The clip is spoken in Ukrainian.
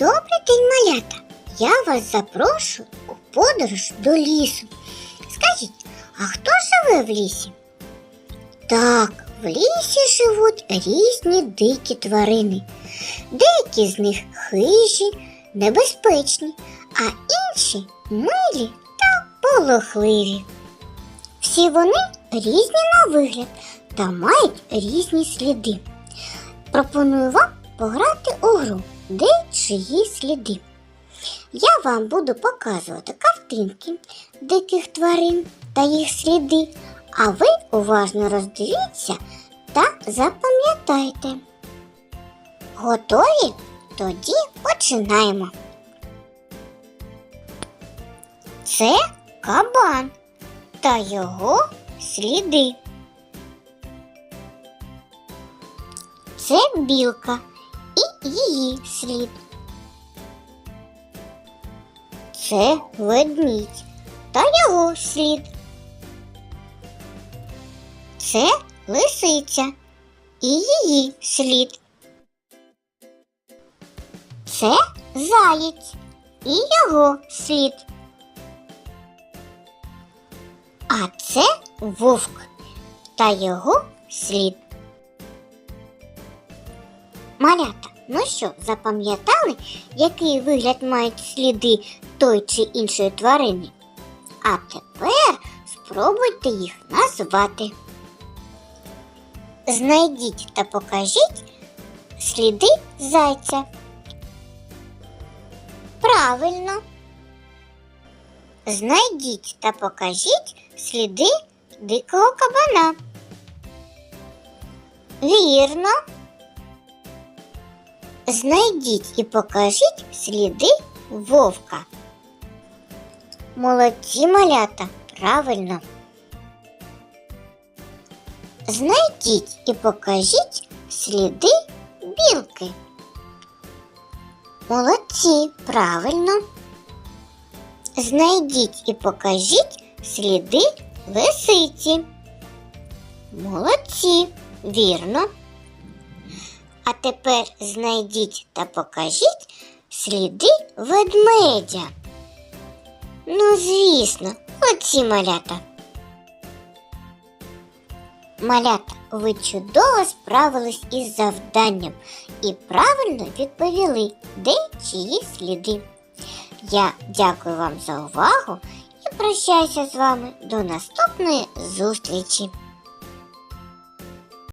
Добрий день, малята! Я вас запрошую у подорож до лісу. Скажіть, а хто живе в лісі? Так, в лісі живуть різні дикі тварини. Деякі з них хижі, небезпечні, а інші милі та полохливі. Всі вони різні на вигляд та мають різні сліди. Пропоную вам пограти у гру Де чиї сліди. Я вам буду показувати картинки диких тварин та їх сліди, а ви уважно роздивіться та запам'ятайте. Готові? Тоді починаємо. Це кабан та його сліди. Це білка її слід. Це ведмідь та його слід. Це лисиця і її слід. Це заєць і його слід. А це вовк та його слід. Малята, ну що, запам'ятали, який вигляд мають сліди той чи іншої тварини? А тепер спробуйте їх назвати. Знайдіть та покажіть сліди зайця. Правильно. Знайдіть та покажіть сліди дикого кабана. Вірно. Знайдіть і покажіть сліди вовка. Молодці малята, правильно. Знайдіть і покажіть сліди білки. Молодці, правильно. Знайдіть і покажіть сліди лисиці. Молодці, вірно. А тепер знайдіть та покажіть сліди ведмедя. Ну, звісно, оці малята. Малята, ви чудово справились із завданням і правильно відповіли, де чиї сліди. Я дякую вам за увагу і прощаюся з вами до наступної зустрічі.